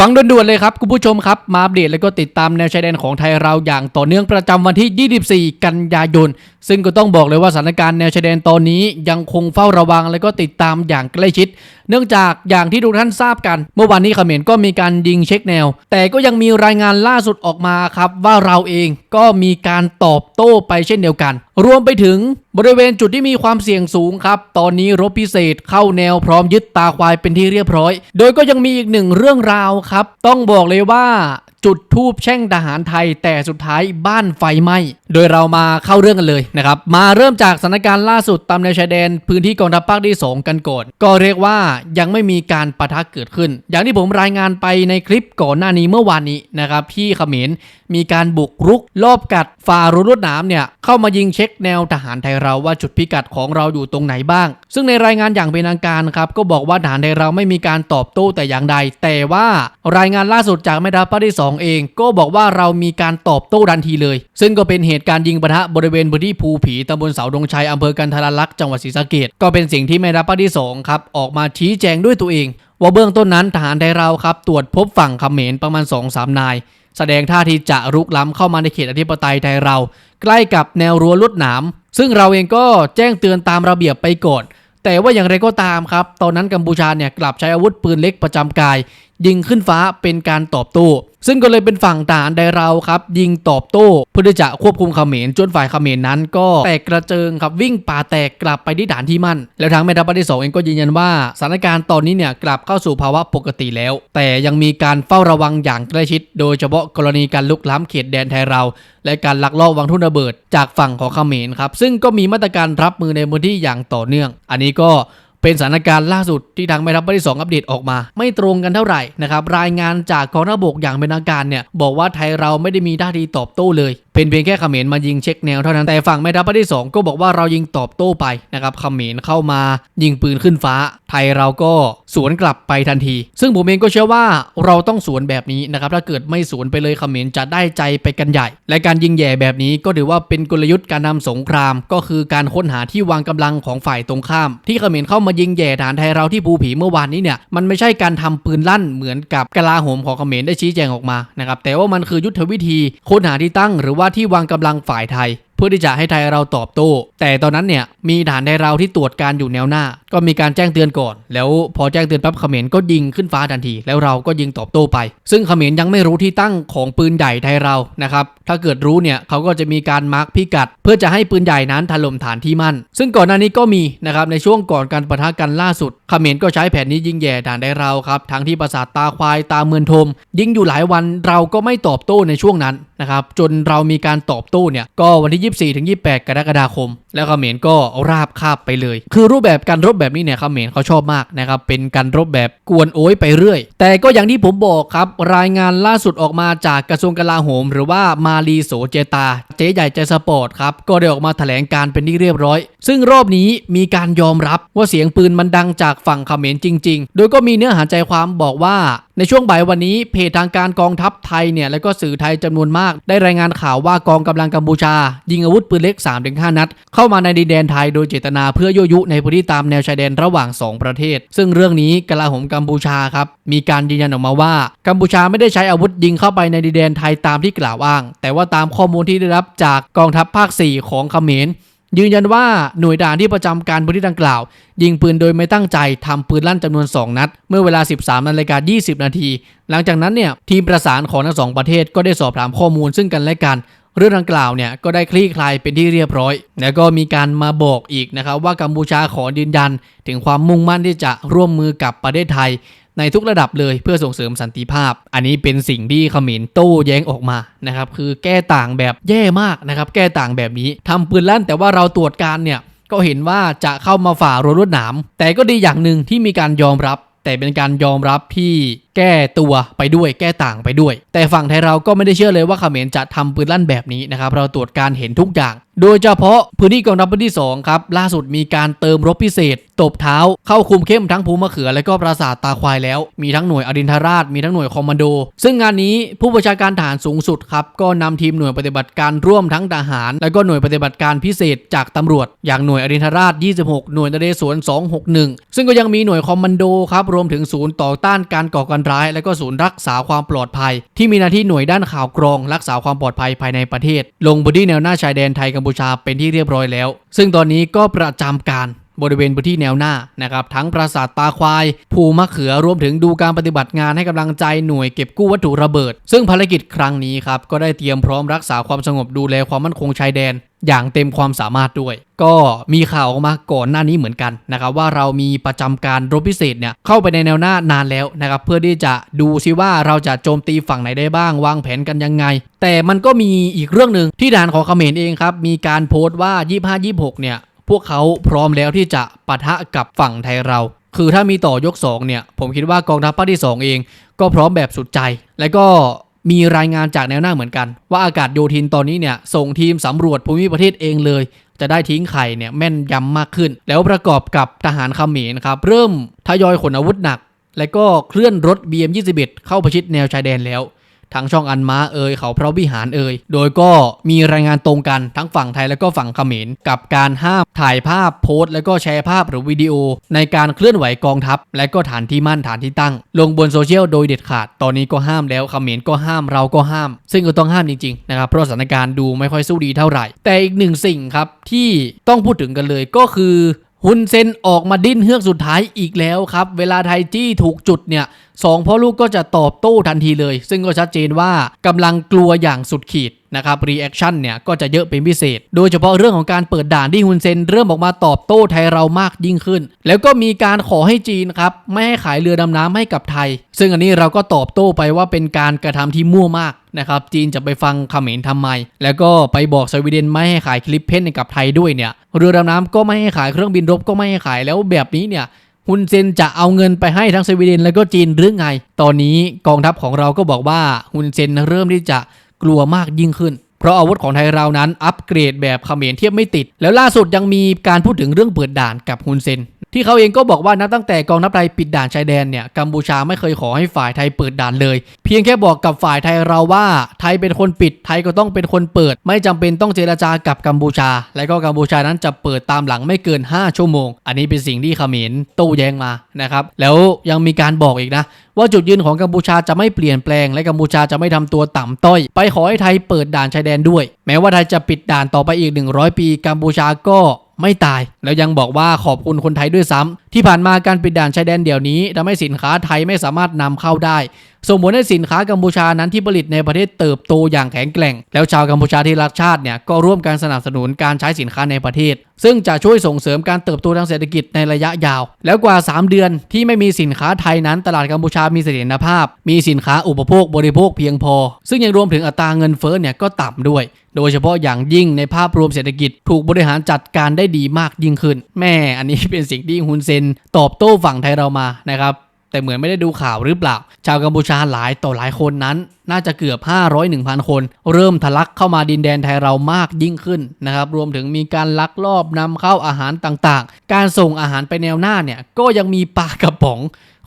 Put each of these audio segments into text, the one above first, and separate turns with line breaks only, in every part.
ฟังด่วนๆเลยครับ คุณผู้ชมครับ มาอัปเดตแล้วก็ติดตามแนวชายแดนของไทยเราอย่างต่อเนื่องประจำวันที่ 24 กันยายน ซึ่งก็ต้องบอกเลยว่าสถานการณ์แนวชายแดนตอนนี้ยังคงเฝ้าระวังแล้วก็ติดตามอย่างใกล้ชิด เนื่องจากอย่างที่ทุกท่านทราบกัน เมื่อวานนี้เขมรก็มีการยิงเช็คแนว แต่ก็ยังมีรายงานล่าสุดออกมาครับว่าเราเองก็มีการตอบโต้ไปเช่นเดียวกัน รวมไปถึง บริเวณจุดที่มีความเสี่ยงสูงครับ ตอนนี้รบพิเศษเข้าแนวพร้อมยึดตาควายเป็นที่เรียบร้อย โดยก็ยังมีอีกหนึ่งเรื่องราวครับ ต้องบอกเลยว่า จุดทูบแช่งทหารไทย แต่สุดท้ายบ้านไฟไหม้โดยเรามาเข้าเรื่องกันเลยนะครับ มาเริ่มจากสถานการณ์ล่าสุดตามแนวชายแดน พื้นที่กองทัพภาคที่ 2 กันก่อนก็เรียกว่ายังไม่มีการปะทะเกิดขึ้น อย่างที่ผมรายงานไปในคลิปก่อนหน้านี้เมื่อวานนี้นะครับที่เขมรมีการบุกรุกรอบกัดฝ่ารั้วลวดหนามเนี่ยเข้ามายิงเช็คแนวทหารไทยเราว่าจุดพิกัดของเราอยู่ตรงไหนบ้าง ซึ่งในรายงานอย่างเป็นทางการครับก็บอกว่าทหารไทยเราไม่มีการตอบโต้แต่อย่างใด แต่ว่ารายงานล่าสุดจากแม่ทัพภาคที่2เอง ก็บอกว่าเรามีการตอบโต้ทันทีเลย ซึ่งก็เป็นเหตุการณ์ยิงปะทะบริเวณพื้นที่ภูผีตำบลเสาดงชัยอำเภอกันทรลักษ์จังหวัดศรีสะเกษก็เป็นสิ่งที่แม่ทัพภาคที่สองครับออกมาชี้แจงด้วยตัวเอง ว่าเบื้องต้นนั้นทหารไทยเราครับตรวจพบฝั่งเขมรประมาณ 2-3 นาย แสดงท่าทีจะรุกล้ำเข้ามาในเขตอธิปไตยไทยเรา ใกล้กับแนวรั้วลวดหนามซึ่งเราเองก็แจ้งเตือนตามระเบียบไปก่อนแต่ว่าอย่างไรก็ตามครับ ตอนนั้นกัมพูชาเนี่ยกลับใช้อาวุธปืนเล็กประจำกาย ยิงขึ้นฟ้าเป็นการตอบโต้ ซึ่งก็เลยเป็นฝั่งทหารไดเราครับ ยิงตอบโต้ เพื่อที่จะควบคุมเขมรจนฝ่ายเขมรนั้น ก็แตกกระเจิงครับวิ่งป่าแตกกลับไปที่ฐานที่มั่น แล้วทางแม่ทัพภาคที่สองเองก็ยืนยันว่าสถานการณ์ตอนนี้เนี่ยกลับเข้าสู่ภาวะปกติแล้ว แต่ยังมีการเฝ้าระวังอย่างใกล้ชิด โดยเฉพาะกรณีการลุกล้ำเขตแดนไทยเรา และการลักลอบวางทุ่นระเบิด จากฝั่งของเขมรครับซึ่งก็มีมาตรการรับมือในพื้นที่อย่างต่อเนื่อง อันนี้ก็ เป็นสถานการณ์ล่าสุดที่ทางแม่ทัพภาคที่2อัปเดตออกมา ไม่ตรงกันเท่าไหร่นะครับรายงานจากกองทัพบกอย่างเป็นทางการเนี่ยบอกว่าไทยเราไม่ได้มีท่าทีตอบโต้เลย เป็นเพียงแค่เขมรมายิงเช็คแนวเท่านั้นแต่ฝั่งแม่ทัพภาคที่2ก็บอกว่าเรายิงตอบโต้ไปนะครับเขมรเข้ามายิงปืนขึ้นฟ้า ไทยเราก็สวนกลับไปทันที ซึ่งผมเองก็เชื่อว่าเราต้องสวนแบบนี้นะครับถ้าเกิดไม่สวนไปเลยเขมรจะได้ใจไปกันใหญ่ และการยิงแย่แบบนี้ก็ถือว่าเป็นกลยุทธ์การนำสงคราม ก็คือการค้นหาที่วางกำลังของฝ่ายตรงข้าม ที่เขมรเข้ามายิงแย่ฐานไทยเราที่ภูผีเมื่อวานนี้เนี่ยมันไม่ใช่การทำปืนลั่นเหมือนกับกลาโหมของเขมรได้ชี้แจงออกมานะครับแต่ว่ามันคือยุทธวิธีค้นหาที่ตั้งหรือว่าที่วางกำลังฝ่ายไทย เพื่อที่จะให้ไทยเราตอบโต้ แต่ตอนนั้นเนี่ยมีฐานไทยเราที่ตรวจการอยู่แนวหน้า ก็มีการแจ้งเตือนก่อน แล้วพอแจ้งเตือนปั๊บเขมรก็ยิงขึ้นฟ้าทันที แล้วเราก็ยิงตอบโต้ไป ซึ่งเขมรยังไม่รู้ที่ตั้งของปืนใหญ่ไทยเรานะครับถ้าเกิดรู้เนี่ยเขาก็จะมีการมาร์กพิกัด เพื่อจะให้ปืนใหญ่นั้นถล่มฐานที่มั่น ซึ่งก่อนหน้านี้ก็มีนะครับในช่วงก่อนการประทะกันล่าสุดเขมรก็ใช้แผนนี้ยิงแย่ฐานไทยเราครับทั้งที่ปราสาทตาควายตาเมือนทม ยิงอยู่หลายวันเราก็ไม่ตอบโต้ในช่วงนั้น นะครับจนเรามีการตอบโต้เนี่ยก็วันที่ 24ถึง28 กรกฎาคม แล้วเขมรก็ราบคาบไปเลย คือรูปแบบการรบแบบนี้เนี่ยเขมรเขาชอบมากนะครับเป็นการรบแบบกวนโอ้ยไปเรื่อย แต่ก็อย่างที่ผมบอกครับรายงานล่าสุดออกมาจากกระทรวงกลาโหม หรือว่ามาลีโสเจตา เจ๊ใหญ่ใจสปอร์ตครับก็ได้ออกมาแถลงการเป็นที่เรียบร้อย ซึ่งรอบนี้มีการยอมรับว่าเสียงปืนมันดังจากฝั่งเขมรจริง ๆ โดยก็มีเนื้อหาใจความบอกว่า ในช่วงบ่ายวันนี้เพจทางการกองทัพไทยเนี่ยแล้วก็สื่อไทยจำนวนมาก ได้รายงานข่าวว่ากองกำลังกัมพูชา ยิงอาวุธปืนเล็ก 3-5 นัด เข้ามาในดินแดนไทยโดยเจตนาเพื่อยั่วยุในพื้นที่ตามแนวชายแดนระหว่าง 2 ประเทศ ซึ่งเรื่องนี้กลาโหมกัมพูชาครับมีการยืนยันออกมาว่า กัมพูชาไม่ได้ใช้อาวุธยิงเข้าไปในดินแดนไทยตามที่กล่าวอ้าง แต่ว่าตามข้อมูลที่ได้รับจากกองทัพภาค 4 ของเขมร ยืนยันว่าหน่วยด่านที่ประจำการพื้นที่ดังกล่าว ยิงปืนโดยไม่ตั้งใจทำปืนลั่นจำนวน 2 นัด เมื่อเวลา 13นาฬิกา20 นาที หลังจากนั้นเนี่ยทีมประสานของทั้งสองประเทศก็ได้สอบถามข้อมูลซึ่งกันและกัน เรื่องดังกล่าวเนี่ยก็ได้คลี่คลายเป็นที่เรียบร้อย แล้วก็มีการมาบอกอีกนะครับว่ากัมพูชาขอยืนยัน ถึงความมุ่งมั่นที่จะร่วมมือกับประเทศไทย ในทุกระดับเลยเพื่อส่งเสริมสันติภาพ อันนี้เป็นสิ่งที่เขมรโต้แย้งออกมานะครับคือแก้ต่างแบบแย่มากนะครับแก้ต่างแบบนี้ทำปืนลั่น แต่ว่าเราตรวจการเนี่ยก็เห็นว่าจะเข้ามาฝ่ารั้วลวดหนามแต่ก็ดีอย่างหนึ่งที่มีการยอมรับ แต่เป็นการยอมรับที่ แก้ตัวไปด้วยแก้ต่างไปด้วย แต่ฝั่งไทยเราก็ไม่ได้เชื่อเลยว่าเขมรจะทำปืนลั่นแบบนี้นะครับเราตรวจการเห็นทุกอย่าง โดยเฉพาะพื้นที่กองทัพพื้นที่ 2 ครับ ล่าสุดมีการเติมรบพิเศษ ตบเท้า เข้าคุมเข้มทั้งภูมะเขือ และก็ปราสาทตาควายแล้ว มีทั้งหน่วยอรินทราช มีทั้งหน่วยคอมมานโด ซึ่งงานนี้ผู้บัญชาการทหารสูงสุดครับก็นำทีมหน่วยปฏิบัติการร่วมทั้งทหาร และก็หน่วยปฏิบัติการพิเศษจากตำรวจ อย่างหน่วยอรินทราช 26 หน่วยนเรศวร261 ซึ่งก็ยังมีหน่วยคอมมานโดครับรวมถึงศูนย์ต่อต้านการก่อการร้าย และก็ศูนย์รักษาความปลอดภัย ที่มีหน้าที่หน่วยด้านข่าวกรอง รักษาความปลอดภัยภายในประเทศ ลงบนที่แนวหน้าชายแดนไทยกัมพูชาเป็นที่เรียบร้อยแล้ว ซึ่งตอนนี้ก็ประจำการ บริเวณพื้นที่แนวหน้านะครับทั้งปราสาทตาควาย ภูมะเขือรวมถึงดูการปฏิบัติงานให้กำลังใจหน่วยเก็บกู้วัตถุระเบิด ซึ่งภารกิจครั้งนี้ครับก็ได้เตรียมพร้อมรักษาความสงบดูแลความมั่นคงชายแดน อย่างเต็มความสามารถด้วย ก็มีข่าวออกมาก่อนหน้านี้เหมือนกันนะครับว่าเรามีประจำการรบพิเศษเนี่ยเข้าไปในแนวหน้านานแล้วนะครับเพื่อที่จะดูซิว่าเราจะโจมตีฝั่งไหนได้บ้าง วางแผนกันยังไง แต่มันก็มีอีกเรื่องหนึ่งที่ด่านของเขมรเองครับมีการโพสต์ว่า 25-26เนี่ย พวกเขาพร้อมแล้วที่จะปะทะกับฝั่งไทยเรา คือถ้ามีต่อยก2เนี่ย ผมคิดว่ากองทัพภาคที่ 2 เอง ก็พร้อมแบบสุดใจ และก็มีรายงานจากแนวหน้าเหมือนกัน ว่าอากาศโยธินตอนนี้เนี่ยส่งทีมสำรวจภูมิประเทศเองเลย จะได้ทิ้งไข่เนี่ยแม่นยำมากขึ้น แล้วประกอบกับทหารเขมรครับเริ่มทยอยขนอาวุธหนัก และก็เคลื่อนรถ BM21 เข้าประชิดแนวชายแดนแล้ว ทั้งช่องอันมาเอ่ยเขาพระวิหารเอ่ยโดยก็มีรายงานตรงกันทั้งฝั่งไทยและก็ฝั่งเขมรกับการห้ามถ่ายภาพโพสต์ และก็แชร์ภาพหรือวิดีโอ ในการเคลื่อนไหวกองทัพ และก็ฐานที่มั่นฐานที่ตั้ง ลงบนโซเชียลโดยเด็ดขาด ตอนนี้ก็ห้ามแล้วเขมรก็ห้ามเราก็ห้าม ซึ่งก็ต้องห้ามจริงๆนะครับเพราะสถานการณ์ดูไม่ค่อยสู้ดีเท่าไหร่ แต่อีกหนึ่งสิ่งครับที่ต้องพูดถึงกันเลยก็คือ ฮุนเซนออกมาดิ้นเฮือกสุดท้ายอีกแล้วครับ เวลาไทจี้ถูกจุดเนี่ยสองพ่อลูกก็จะตอบโต้ทันทีเลย ซึ่งก็ชัดเจนว่ากำลังกลัวอย่างสุดขีดนะครับรีแอคชั่นเนี่ยก็จะเยอะเป็นพิเศษ โดยเฉพาะเรื่องของการเปิดด่านที่ฮุนเซนเริ่มออกมาตอบโต้ไทยเรามากยิ่งขึ้น แล้วก็มีการขอให้จีนครับไม่ให้ขายเรือดำน้ำให้กับไทย ซึ่งอันนี้เราก็ตอบโต้ไปว่าเป็นการกระทำที่มั่วมาก นะครับจีนจะไปฟังเขมรทำไม แล้วก็ไปบอกสวีเดนไม่ให้ขายคลิปเพนกับไทยด้วยเนี่ยเรือดำน้ำก็ไม่ให้ขายเครื่องบินรบก็ไม่ให้ขายแล้วแบบนี้เนี่ยฮุนเซนจะเอาเงินไปให้ทั้งสวีเดนและก็จีนหรือไง ตอนนี้กองทัพของเราก็บอกว่าฮุนเซนเริ่มที่จะกลัวมากยิ่งขึ้น เพราะอาวุธของไทยเรานั้นอัปเกรดแบบเขมรเทียบไม่ติด แล้วล่าสุดยังมีการพูดถึงเรื่องเปิดด่านกับฮุนเซน ที่เขาเองก็บอกว่านับตั้งแต่กองทัพไทยปิดด่านชายแดนเนี่ยกัมพูชาไม่เคยขอให้ฝ่ายไทยเปิดด่านเลย เพียงแค่บอกกับฝ่ายไทยเราว่าไทยเป็นคนปิดไทยก็ต้องเป็นคนเปิด ไม่จำเป็นต้องเจรจากับกัมพูชา และก็กัมพูชานั้นจะเปิดตามหลังไม่เกิน 5 ชั่วโมง อันนี้เป็นสิ่งที่เขมรโต้แย้งมานะครับแล้วยังมีการบอกอีกนะว่าจุดยืนของกัมพูชาจะไม่เปลี่ยนแปลง และกัมพูชาจะไม่ทำตัวต่ำต้อย ไปขอให้ไทยเปิดด่านชายแดนด้วย แม้ว่าไทยจะปิดด่านต่อไปอีก 100 ปี กัมพูชาก็ ไม่ตาย แล้วยังบอกว่าขอบคุณคนไทยด้วยซ้ำที่ผ่านมาการปิดด่านชายแดนเดี๋ยวนี้ทำให้สินค้าไทยไม่สามารถนำเข้าได้ ส่งผลให้สินค้ากัมพูชานั้นที่ผลิตในประเทศเติบโตอย่างแข็งแกร่ง แล้วชาวกัมพูชาที่รักชาติเนี่ยก็ร่วมกันสนับสนุนการใช้สินค้าในประเทศ ซึ่งจะช่วยส่งเสริมการเติบโตทางเศรษฐกิจในระยะยาว แล้วกว่า 3 เดือนที่ไม่มีสินค้าไทยนั้น ตลาดกัมพูชามีเสถียรภาพ มีสินค้าอุปโภคบริโภคเพียงพอ ซึ่งยังรวมถึงอัตราเงินเฟ้อเนี่ยก็ต่ำด้วยโดยเฉพาะอย่างยิ่งในภาพรวมเศรษฐกิจ ถูกบริหารจัดการได้ดีมากยิ่งขึ้น แม่อันนี้เป็นสิ่งที่ฮุนเซนตอบโต้ฝั่งไทยเรามานะครับ แต่เหมือนไม่ได้ดูข่าวหรือเปล่า ชาวกัมพูชาหลายต่อหลายคนนั้น น่าจะเกือบ 500 1,000 คน เริ่มทะลักเข้ามาดินแดนไทยเรามากยิ่งขึ้นนะครับ รวมถึงมีการลักลอบนำเข้าอาหารต่างๆ การส่งอาหารไปแนวหน้าเนี่ยก็ยังมีปลากระป๋อง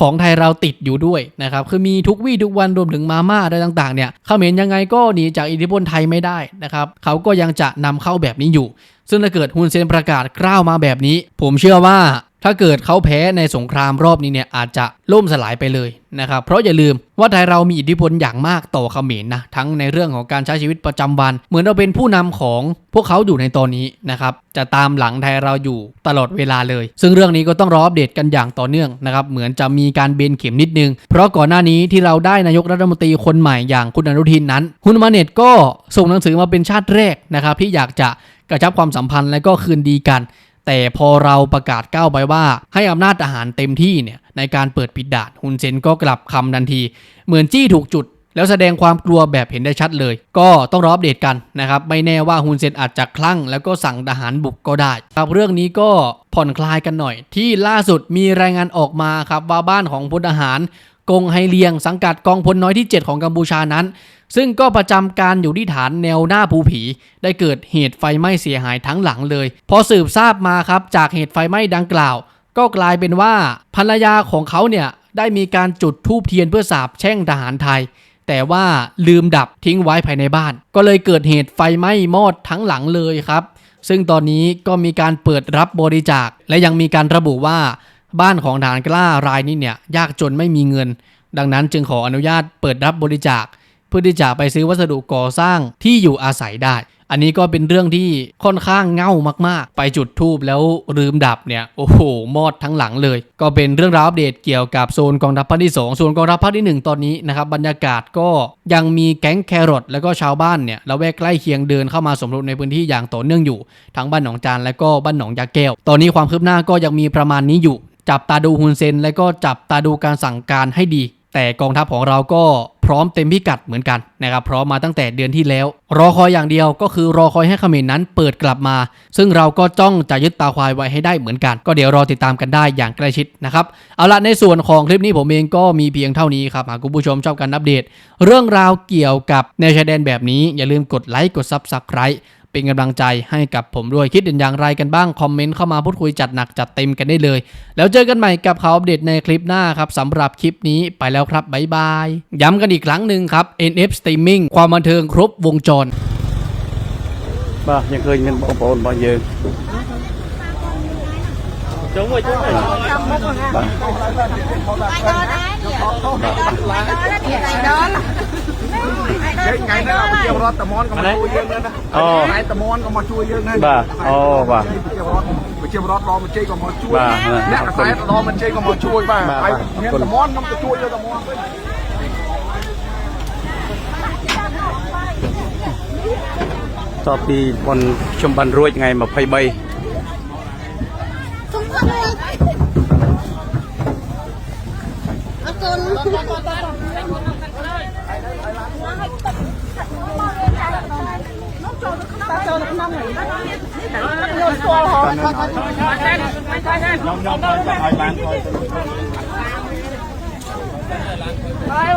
ของไทยเราติดอยู่ด้วยนะครับ คือมีทุกวี่ทุกวันรวมถึงมาม่าอะไรต่างๆเนี่ยเขมรยังไงก็หนีจากอิทธิพลไทยไม่ได้นะครับ เขาก็ยังจะนำเข้าแบบนี้อยู่ ซึ่งถ้าเกิดฮุนเซนประกาศกล้าวมาแบบนี้ ผมเชื่อว่า ถ้าเกิดเขาแพ้ในสงครามรอบนี้เนี่ยอาจจะล่มสลายไปเลยนะครับ เพราะอย่าลืมว่าไทยเรามีอิทธิพลอย่างมากต่อเขมรนะทั้งในเรื่องของการใช้ชีวิตประจำวัน เหมือนเราเป็นผู้นำของพวกเขาอยู่ในตอนนี้นะครับ จะตามหลังไทยเราอยู่ตลอดเวลาเลย ซึ่งเรื่องนี้ก็ต้องรออัปเดตกันอย่างต่อเนื่องนะครับ เหมือนจะมีการเบนเข็มนิดนึง เพราะก่อนหน้านี้ที่เราได้นายกรัฐมนตรีคนใหม่อย่างคุณอนุทินนั้นฮุนมาเน็ตก็ส่งหนังสือมาเป็นชาติแรกนะครับที่อยากจะกระชับความสัมพันธ์และก็คืนดีกัน แต่พอเราประกาศก้าวไปว่า ให้อำนาจทหารเต็มที่เนี่ยในการเปิดปิดด่านฮุนเซนก็กลับคำทันที เหมือนจี้ถูกจุด แล้วแสดงความกลัวแบบเห็นได้ชัดเลย ก็ต้องรออัปเดตกันนะครับ ไม่แน่ว่าฮุนเซนอาจจะคลั่ง แล้วก็สั่งทหารบุกก็ได้ครับเรื่องนี้ก็ผ่อนคลายกันหน่อย ที่ล่าสุดมีรายงานออกมาครับว่าบ้านของพลทหาร กงไฮเลียง สังกัดกองพลน้อยที่ 7 ของกัมพูชานั้น ซึ่งก็ประจำการอยู่ที่ฐานแนวหน้าภูผี ได้เกิดเหตุไฟไหม้เสียหายทั้งหลังเลย พอสืบทราบมาครับจากเหตุไฟไหม้ดังกล่าว ก็กลายเป็นว่าภรรยาของเขาเนี่ยได้มีการจุดธูปเทียนเพื่อสาบแช่งทหารไทย แต่ว่าลืมดับทิ้งไว้ภายในบ้าน ก็เลยเกิดเหตุไฟไหม้มอดทั้งหลังเลยครับ ซึ่งตอนนี้ก็มีการเปิดรับบริจาค และยังมีการระบุว่า บ้านของทหารกล้ารายนี้เนี่ยยากจนไม่มีเงิน ดังนั้นจึงขออนุญาตเปิดรับบริจาค เพื่อที่จะไปซื้อวัสดุก่อสร้างที่อยู่อาศัยได้ อันนี้ก็เป็นเรื่องที่ค่อนข้างเง่ามากๆ ไปจุดทูบแล้วลืมดับเนี่ยโอ้โหมอดทั้งหลังเลย ก็เป็นเรื่องราวอัปเดตเกี่ยวกับโซนกองทัพภาคที่2ส่วนกองทัพภาคที่ 1 ตอนนี้นะครับบรรยากาศก็ยังมีแก๊งแครอทแล้วก็ชาวบ้านเนี่ยละแวกใกล้เคียงเดินเข้ามาสมทบในพื้นที่อย่างต่อเนื่องอยู่ทั้งบ้านหนองจานและก็บ้านหนองยาแก้ว ตอนนี้ความคืบหน้าก็ยังมีประมาณนี้อยู่ จับตาดูฮุนเซน และก็จับตาดูการสั่งการให้ดี แต่กองทัพของเราก็พร้อมเต็มพิกัดเหมือนกันนะครับพร้อมมาตั้งแต่เดือนที่แล้ว รอคอยอย่างเดียวก็คือรอคอยให้เขมรนั้นเปิดกลับมา ซึ่งเราก็จ้องจะยึดตาควายไว้ให้ได้เหมือนกัน ก็เดี๋ยวรอติดตามกันได้อย่างใกล้ชิดนะครับเอาละในส่วนของคลิปนี้ผมเองก็มีเพียงเท่านี้ครับหากคุณผู้ชมชอบการอัปเดต เรื่องราวเกี่ยวกับแนวชายแดนแบบนี้อย่าลืมกดไลค์กด Subscribe เป็นกำลังใจให้กับผมด้วยคิดเห็นอย่างไรกันบ้าง คอมเมนต์เข้ามาพูดคุยจัดหนักจัดเต็มกันได้เลย แล้วเจอกันใหม่กับข่าวอัปเดตในคลิปหน้าครับสำหรับคลิปนี้ไปแล้วครับบ๊ายบาย ย้ำกันอีกครั้งหนึ่งครับ NF Streaming ความบันเทิงครบวงจร
บ่ายังเคยเงินบ่ปนบ่เยอะ
จงไว้
จง
ไว้บ่าไว้จ๋ยไปต่
ចេញថ្ងៃនេះប្រជាពលរដ្ឋតមនក៏មកជួយយើងដែរណា
អូ
ថ្ងៃតមនក៏មកជួយយើងដែរ
បាទអូបាទ
ប្រជាពលរដ្ឋប្រជាពលរដ្ឋដល់មិនជ័យក៏មកជួយ
បាទ
អ្នកកសែតដល់មិនជ័យក៏មកជួយបាទ
បាទ
ហើយ
បាទ
មាន
អរគុណ
តមនខ្ញុំទៅជួយយកតមនវិញ
តបពីបុណ្យខ្ញុំបានរួចថ្ងៃ23
ចូលក្នុងចូលក្នុងហ្នឹង
យកស្គាល់ហោគាត់គាត់គាត់តែខ្ញុំខ្ញុំឲ្យបានគាត់